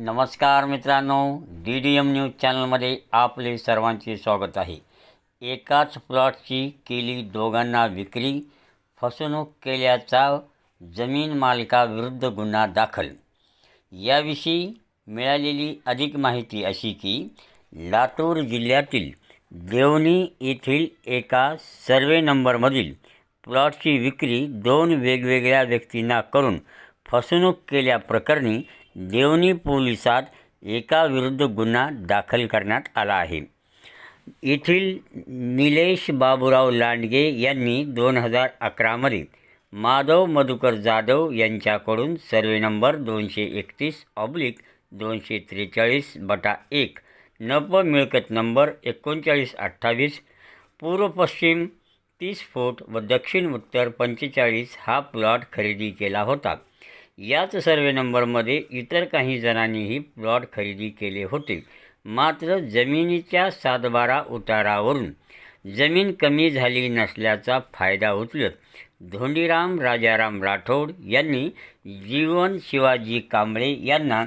नमस्कार मित्रांनो D D M news चॅनलमध्ये आपले सर्वांचे स्वागत आहे. एकाच प्लॉटची केली दोघांना विक्री फसवणूक केल्याचा जमीन मालकाविरुद्ध गुन्हा दाखल. याविषयी मिळालेली अधिक माहिती अशी की लातूर जिल्ह्यातील देवणी येथील एका सर्वे नंबरमधील प्लॉटची विक्री दोन वेगवेगळ्या व्यक्तींना करून फसवणूक केल्याप्रकरणी देवणी पोलिसात एकाविरुद्ध गुन्हा दाखल करण्यात आला आहे. येथील निलेश बाबूराव लांडगे यांनी दोन हजार अकरामध्ये माधव मधुकर जाधव यांच्याकडून सर्वे नंबर दोनशे एकतीस ऑब्लिक दोनशे त्रेचाळीस बटा एक नप मिळकत नंबर एकोणचाळीस अठ्ठावीस पूर्व पश्चिम तीस फूट व दक्षिण उत्तर पंचेचाळीस हा प्लॉट खरेदी केला होता. याच सर्वे नंबरमध्ये इतर काही जणांनीही प्लॉट खरेदी केले होते. मात्र जमिनीच्या सातबारा उतारावरून जमीन कमी झाली नसल्याचा फायदा उचलत धोंडीराम राजाराम राठोड यांनी जीवन शिवाजी कांबळे यांना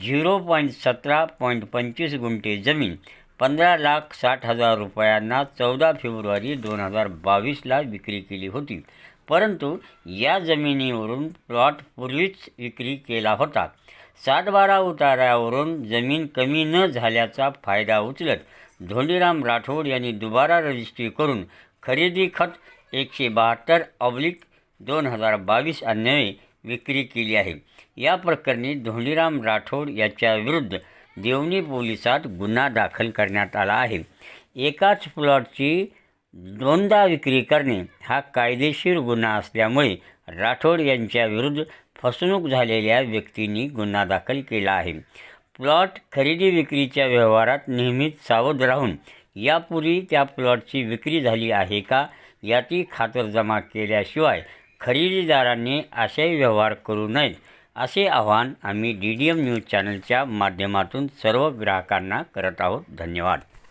झिरो पॉईंट सतरा पॉईंट पंचवीस गुंठे जमीन पंधरा लाख साठ हजार रुपयांना चौदा फेब्रुवारी दोन हजार बावीसला विक्री केली होती. परंतु या जमिनीवरून प्लॉट पूर्वीच विक्री केला होता. सातबारा उतारावरून जमीन कमी न झाल्याचा फायदा उचलत धोंडीराम राठोड यांनी दुबारा रजिस्ट्री करून खरेदी खत एकशे बहात्तर ऑब्लिक दोन हजार बावीस अन्वये विक्री केली आहे. या प्रकरणी धोंडीराम राठोड याच्याविरुद्ध देवणी पोलिसात गुन्हा दाखल करण्यात आला आहे. एकाच प्लॉटची दोनदा विक्री करणे हा कायदेशीर गुन्हा असल्यामुळे राठोड यांच्याविरुद्ध फसवणूक झालेल्या व्यक्तींनी गुन्हा दाखल केला आहे. प्लॉट खरेदी विक्रीच्या व्यवहारात नेहमीच सावध राहून यापूर्वी त्या प्लॉटची विक्री झाली आहे का याची खातरजमा केल्याशिवाय खरेदीदारांनी असे व्यवहार करू नयेत असे आवाहन आम्ही डी डी एम न्यूज चॅनलच्या माध्यमातून सर्व ग्राहकांना करत आहोत. धन्यवाद.